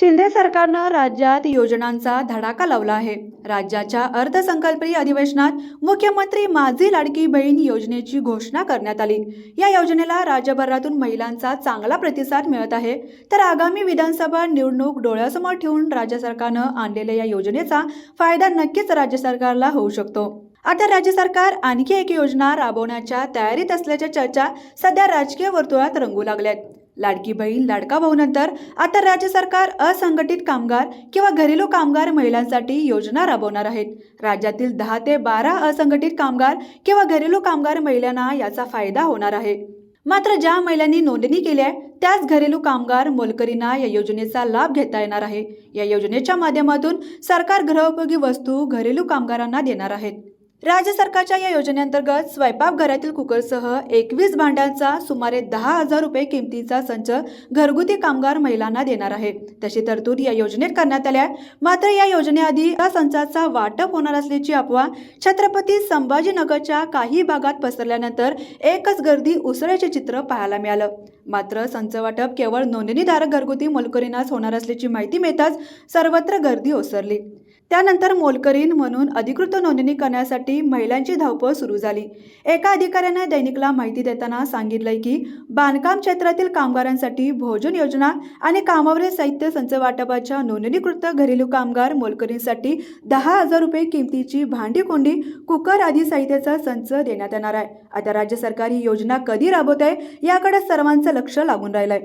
शिंदे सरकारनं राज्यात योजनांचा धडाका लावला आहे. राज्याच्या अर्थसंकल्पीय अधिवेशनात मुख्यमंत्री माझी लाडकी बहीण योजनेची घोषणा करण्यात आली. या योजनेला राज्यभरातून महिलांचा चांगला प्रतिसाद मिळत आहे. तर आगामी विधानसभा निवडणूक डोळ्यासमोर ठेवून राज्य सरकारनं आणलेल्या या योजनेचा फायदा नक्कीच राज्य सरकारला होऊ शकतो. आता राज्य सरकार आणखी एक योजना राबवण्याच्या तयारीत असल्याच्या चर्चा सध्या राजकीय वर्तुळात रंगू लागल्यात. लाडकी बहीण लाडका भाऊनंतर आता राज्य सरकार असंघटित कामगार किंवा घरेलू कामगार महिलांसाठी योजना राबवणार आहेत. राज्यातील दहा ते बारा असंघटित कामगार किंवा घरेलू कामगार महिलांना याचा फायदा होणार आहे. मात्र ज्या महिलांनी नोंदणी केली आहे त्याच घरेलू कामगार मोलकरींना या योजनेचा लाभ घेता येणार आहे. या योजनेच्या माध्यमातून सरकार गृहोपयोगी वस्तू घरेलू कामगारांना देणार आहेत. राज्य सरकारच्या या योजनेअंतर्गत स्वयंपाकघरातील कुकरसह एकवीस भांड्यांचा सुमारे दहा हजार रुपये किमतीचा संच घरगुती कामगार महिलांना देणार आहे. तशी तरतूद या योजनेत करण्यात आल्या आहे. मात्र या योजनेआधी या संचाचा वाटप होणार असल्याची अफवा छत्रपती संभाजीनगरच्या काही भागात पसरल्यानंतर एकच गर्दी उसळ्याचे चित्र पाहायला मिळालं. मात्र संच वाटप केवळ नोंदणीधारक घरगुती मोलकरीनाच होणार असल्याची माहिती मिळताच सर्वत्र गर्दी ओसरली. त्यानंतर मोलकरीण म्हणून अधिकृत नोंदणी करण्यासाठी महिलांची धावपळ सुरू झाली. एका अधिकाऱ्याने दैनिकला माहिती देताना सांगितलंय की बांधकाम क्षेत्रातील कामगारांसाठी भोजन योजना आणि कामावरील साहित्य संच वाटपाच्या नोंदणीकृत घरेलू कामगार मोलकरींसाठी दहा हजार रुपये किमतीची भांडी कोंडी कुकर आदी साहित्याचा संच देण्यात येणार आहे. आता राज्य सरकार ही योजना कधी राबवत आहे याकडे सर्वांचं लक्ष लागून राहिलंय.